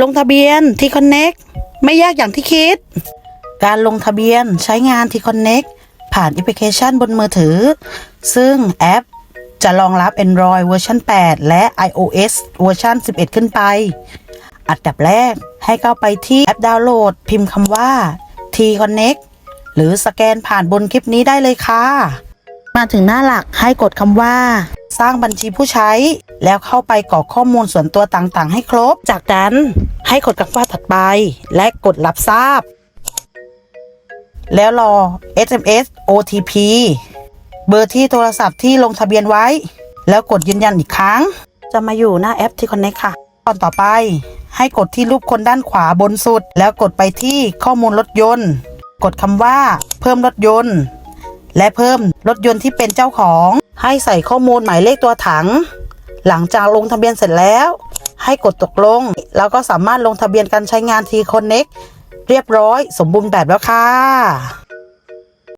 ลงทะเบียนที่ Connect ไม่ยากอย่างที่คิด การลงทะเบียนใช้งานที่ Connect ผ่านแอปพลิเคชันบนมือถือ ซึ่งแอปจะรองรับ Android เวอร์ชัน8 และ iOS เวอร์ชัน11 ขึ้นไป อันดับแรกให้เข้าไปที่แอปดาวน์โหลด พิมพ์คำว่า T Connect หรือสแกนผ่านบนคลิปนี้ได้เลยค่ะ มาถึงหน้าหลักให้กดคำว่า สร้างบัญชีผู้ใช้ แล้วเข้าไปกรอกข้อมูลส่วนตัวต่างๆ ให้ครบ จากนั้น ให้กดคำว่าถัดไป และกดรับทราบ แล้วรอ SMS OTP เบอร์ที่โทรศัพท์ที่ลงทะเบียนไว้ แล้วกดยืนยันอีกครั้ง จะมาอยู่หน้าแอปที่ Connect ค่ะตอนต่อไป ให้กดที่รูปคนด้านขวาบนสุด แล้วกดไปที่ข้อมูลรถยนต์ กดคำว่า เพิ่มรถยนต์ และเพิ่มรถยนต์ที่เป็นเจ้าของ ให้ใส่ข้อมูลหมายเลขตัวถัง หลังจากลงทะเบียนเสร็จแล้ว ให้กดตกลง แล้วก็สามารถลงทะเบียนการใช้งานทีคอนเน็กเรียบร้อย สมบูรณ์แบบแล้วค่ะ